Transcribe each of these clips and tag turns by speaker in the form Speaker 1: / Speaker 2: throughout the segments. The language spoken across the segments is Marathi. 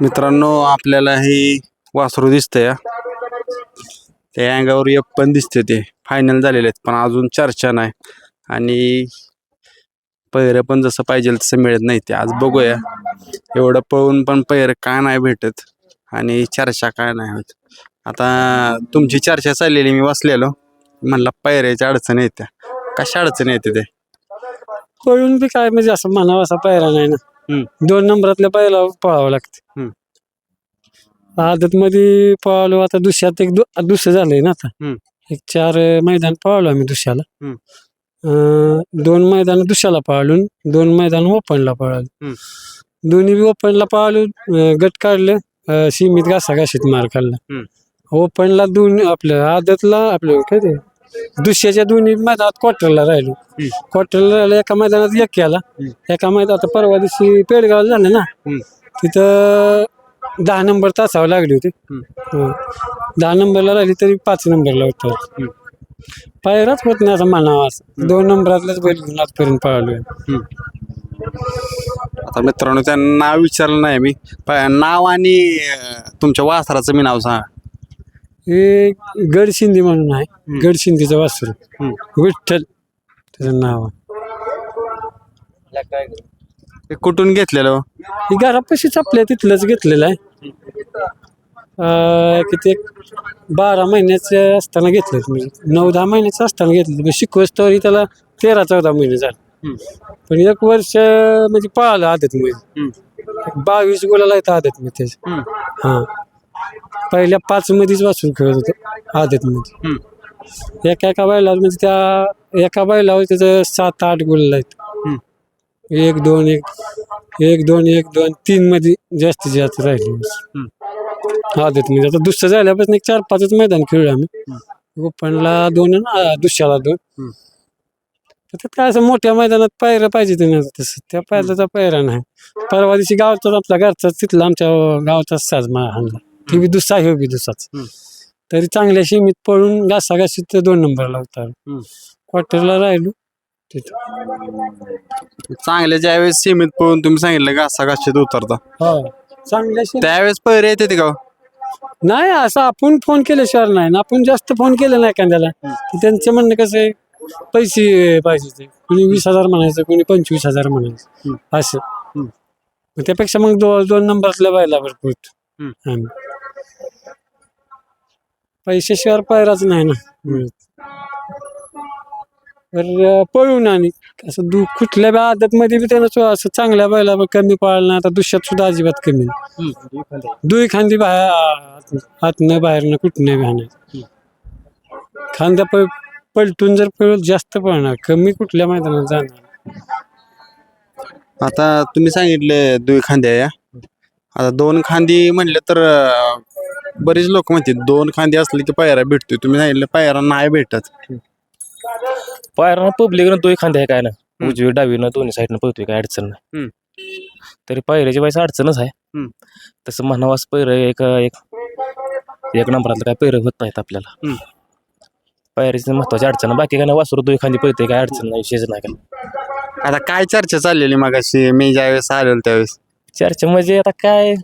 Speaker 1: मित्रांनो आपल्याला हे वासरू दिसतंय. हा. त्या अंगावर एक पण दिसते ते. फायनल झालेले आहेत पण अजून चर्चा नाही. आणि पैर पण जसं पाहिजे तसं मिळत नाही ते. आज बघूया. एवढं पळून पण पैर काय नाही भेटत? आणि चर्चा काय नाही होत? आता तुमची चर्चा चाललेली मी वाचलेलो. म्हणला पैऱ्याच्या अडचणी येत्या. कशा अडचणी येते ते
Speaker 2: पळून बी काय म्हणजे असं म्हणावं असा पायरा नाही ना. दोन नंबरातल्या पायला पळावं लागते. आदत मध्ये पळालो आता दुसऱ्यात एक दुसरं झालंय ना आता. एक चार मैदान पळालो आम्ही दुसऱ्याला दोन मैदान दुसऱ्याला पळालो दोन मैदान ओपनला पळालो. दोन्ही बी ओपनला पळालो गट काढलं सीमित घासाघाशीत मार खाल्ला
Speaker 1: हम्म.
Speaker 2: ओपनला दोन आपलं आदतला आपलं काय ते दुसऱ्याच्या दोन्ही मैदानात क्वार्टरला राहिलो. क्वार्टरला राहिलो एका मैदानात एक केला. एका मैदानात परवा दिवशी पेडगावला झालं ना. तिथं दहा नंबर तासावं लागली होती. दहा नंबरला राहिली तरी पाच नंबरला होतं. पायराच होत नाही असं म्हणावं असं. दोन नंबरातलाच बैल घेऊन आजपर्यंत पळालोय.
Speaker 1: आता मित्रांनो त्यांना नाव विचारलं नाही मी. नाव आणि तुमच्या वासराचं मी नाव सांगा.
Speaker 2: हे गडशिंदी म्हणून आहे. गडशिंदीचं वासरू. विठ्ठल. त्याचं नाव. आहे
Speaker 1: ते कुठून घेतलेलं? हो?
Speaker 2: ही घरापाशीच आपल्या तिथलंच घेतलेलं आहे. अं, किती एक बारा महिन्याचं असताना घेतलं म्हणजे नऊ दहा महिन्याचं असताना घेतलं शिकवस तरी त्याला तेरा चौदा महिने झाले. पण एक वर्ष म्हणजे पळालं आदत मध्ये बावीस गोलाला येतं आदत मध्ये त्याचं. हां. पहिल्या पाच मध्येच वाचून खेळत होतं आदत मध्ये एका एका बैला म्हणजे त्या एका बैलावर त्याचं सात आठ गोल आहेत. एक दोन एक एक दोन एक दोन तीन मध्ये जास्तीत जास्त राहिले. आदत म्हणजे आता दुसरं झाल्यापासून एक चार पाचच मैदान खेळलो आम्ही. ओपनला दोन आणि आ- दुसऱ्याला दोन. तर ते काय असं मोठ्या मैदानात पायऱ्या पाहिजे त्यांना तसं. त्या पायऱ्याचा पायरा नाही. परवा दिवशी गावचाच आपला घरचा तिथला आमच्या गावचाच साज मा आणला ती बी दुसरा हे बी दुसराच तरी चांगल्या सीमित पळून घासाघाशीत ते दोन नंबरला होता क्वार्टरला राहिलो. तिथं.
Speaker 1: चांगल्या ज्यावेळेस सीमित पळून तुम्ही सांगितलं घासा घाशीत उतरता.
Speaker 2: हो. चांगल्या शी-
Speaker 1: त्यावेळेस पैरे येते ते का?
Speaker 2: नाही असं आपण फोन केल्याशिवाय नाही. ना आपण जास्त फोन केले नाही एखाद्याला. तर त्यांचं म्हणणं कसं आहे? पैसे पाहिजे ते कोणी वीस हजार म्हणायचं कोणी पंचवीस हजार म्हणायचं. असं. मग त्यापेक्षा मग दो दोन नंबरातल्या बायला भरपूर. आम्ही. पैशाशिवाय पायराच नाही ना. मिळत तर पळून आणि असं दु कुठल्या बी आदतमध्ये बी त्यानं असं चांगल्या बैला कमी पळाला आता दुसऱ्यात सुद्धा अजिबात कमी नाही. दुई खांदी बाहेर हातनं बाहेरनं कुठनं घालणार खांदा प पलटून जर पळ जास्त पळणार कमी कुठल्या मैदानात जाणार?
Speaker 1: आता तुम्ही सांगितले दुई खांद्या या. आता दोन खांदी म्हणलं तर बरेच लोक म्हणते दोन खांदी असले की पायरा भेटतोय तुम्ही सांगितलं पायरा नाही भेटत.
Speaker 3: पायरा पब्लिकनं तो एखाद्या आहे काय ना? उजवी डावीनं दोन्ही साईडनं पळतोय काय अडचण नाही. तरी पायऱ्याची वायचं अडचणच आहे. तसं म्हणावं असं पैर एक एक एक नंबरातलं काय पैर होत नाहीत आपल्याला. पायऱ्याची महत्वाची अडचण. बाकी काय नाही वासरू दोन एखादी पळते काय अडचण नाही विषयच नाही काय.
Speaker 1: आता काय चर्चा चाललेली मगाशी? मी ज्यावेळेस आलेलो त्यावेळेस.
Speaker 3: चर्चा म्हणजे आता काय?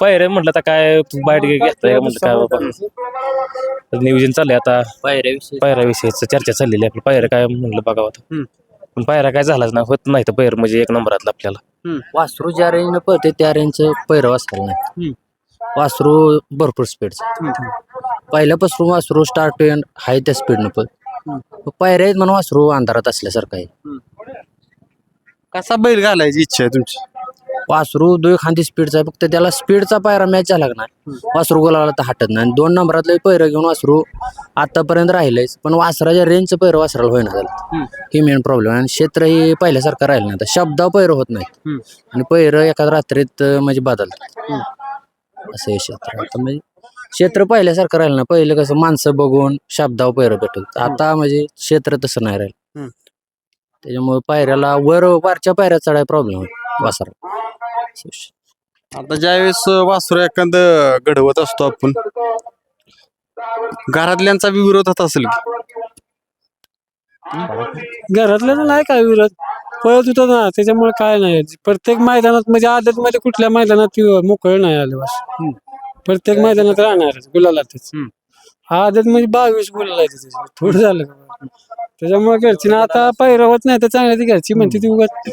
Speaker 3: पायऱ्या म्हटलं आता काय बाईट घेताय म्हटलं काय बाबा. नियोजन चाललंय आता.
Speaker 4: पायऱ्याविषयी.
Speaker 3: पायऱ्याविषयीच चर्चा चाललेली आहे आपलं. पायऱ्या काय म्हणलं बघावं आता. पण पायऱ्या काय झालाच नाही होत नाही तर पैर म्हणजे एक नंबरातलं आपल्याला.
Speaker 4: वासरू ज्या रेंजनं पळते त्या रेंजचं पैरं वासरायला नाही. वासरू भरपूर स्पीडचं पहिल्यापासून वासरू स्टार्ट एंड हाय त्या स्पीडनं पळ. पायऱ्या आहेत म्हणून वासरू अंधारात असल्यासारखं आहे.
Speaker 1: कसा बैल घालायची इच्छा आहे तुमची?
Speaker 4: वासरू दुई खांदी स्पीडचा आहे. फक्त त्याला स्पीडचा पायरा मॅच नाही? वासरू गोलाला तर हटत नाही. आणि दोन नंबरातलं पैरं घेऊन वासरू आतापर्यंत राहिलंयच पण वासराच्या रेंजचं पैरं वासराला होईना झालं. ही मेन प्रॉब्लेम आणि क्षेत्र ही पहिल्यासारखं राहिलं नाही. आता शब्दा पैरं होत नाहीत. आणि पैरं एका रात्रीत म्हणजे बदलतात. असं हे क्षेत्र. आता म्हणजे क्षेत्र पहिल्यासारखं राहिलं ना पहिलं कसं माणसं बघून शब्दावर पैरं भेटत आता म्हणजे क्षेत्र तसं नाही राहिलं. त्याच्यामुळे पायऱ्याला वर वरच्या पायऱ्या चढाय प्रॉब्लेम वासरा
Speaker 1: आता ज्यावेळेस वासरू एखादं घडवत असतो आपण घरातल्यांचा बी विरोध होत असेल की?
Speaker 2: घरातल्या नाही काय विरोध. पळत होता ना त्याच्यामुळे काय नाही. प्रत्येक मैदानात म्हणजे आदत मध्ये कुठल्या मैदानात मोकळ नाही आले बस. प्रत्येक मैदानात राहणारच गुलालातच.
Speaker 1: हम्म.
Speaker 2: आदत म्हणजे बावीस गुलाल आहे थोडं झालं. त्याच्यामुळे घरची ना आता पायरा होत नाही तर चांगल्या ती घरची म्हणते ती उगाच.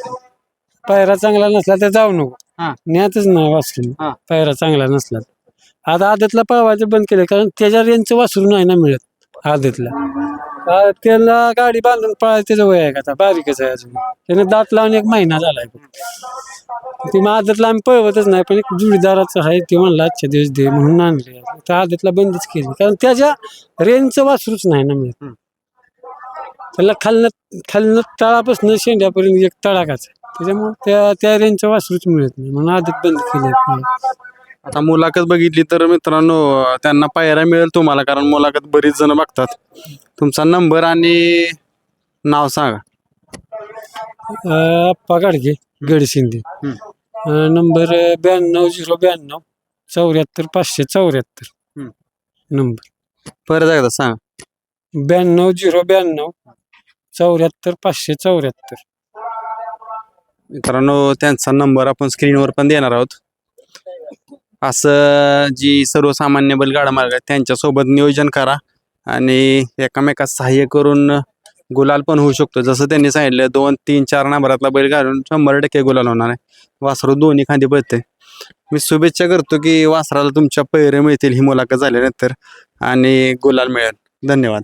Speaker 2: पायरा चांगला नसला तर जाऊ नको.
Speaker 1: हा.
Speaker 2: न्यातच नाही वासरून
Speaker 1: हा.
Speaker 2: पायरा चांगला नसला तर. आता आदतला पळवायचं बंद केलं कारण त्याच्या रेंजचं वासरू नाही ना मिळत आदतला. आ, त्याला गाडी बांधून पळायचं त्याचं वय आहे का आता? बारीकच आहे अजून. त्याने दात लावून एक महिना झालाय ती मग आदतला आम्ही पळवतच नाही पण एक जुडीदाराचं आहे ते म्हणलं आजच्या दिवस दे म्हणून आणले. तर आदतला बंदच केली कारण त्याच्या रेंजचं वासरूच नाही ना मिळत. त्याला खालनं खालनं तळापासून शेंड्यापर्यंत एक तळाकाच आहे. त्याच्यामुळे त्या त्या रेंजचं वासरूच मिळत नाही. म्हणून आदत बंद केली
Speaker 1: आता मुलाखत बघितली तर मित्रांनो त्यांना पायऱ्या मिळेल तुम्हाला कारण मुलाखत बरीच जण बघतात. तुमचा नंबर आणि नाव सांगा.
Speaker 2: अप्पा गाडगे गड शिंदे अं, नंबर ब्याण्णव झिरो ब्याण्णव चौऱ्याहत्तर पाचशे चौऱ्याहत्तर.
Speaker 1: हम्म.
Speaker 2: नंबर.
Speaker 1: परत एकदा सांगा.
Speaker 2: ब्याण्णव झिरो ब्याण्णव चौऱ्याहत्तर पाचशे चौऱ्याहत्तर.
Speaker 1: मित्रांनो त्यांचा नंबर आपण स्क्रीनवर पण देणार आहोत. असं जी सर्वसामान्य बैलगाडा मार्ग आहेत त्यांच्यासोबत नियोजन करा आणि एकामेकात सहाय्य करून गुलाल पण होऊ शकतो. जसं त्यांनी सांगितलं दोन तीन चार नंबरातला बैल घालून शंभर टक्के गुलाल होणार आहे. वासरू दोन्ही खांदी पळते मी शुभेच्छा करतो की वासराला तुमच्या पैरे मिळतील ही मुलाखत झाल्यानंतर आणि गुलाल मिळेल. धन्यवाद.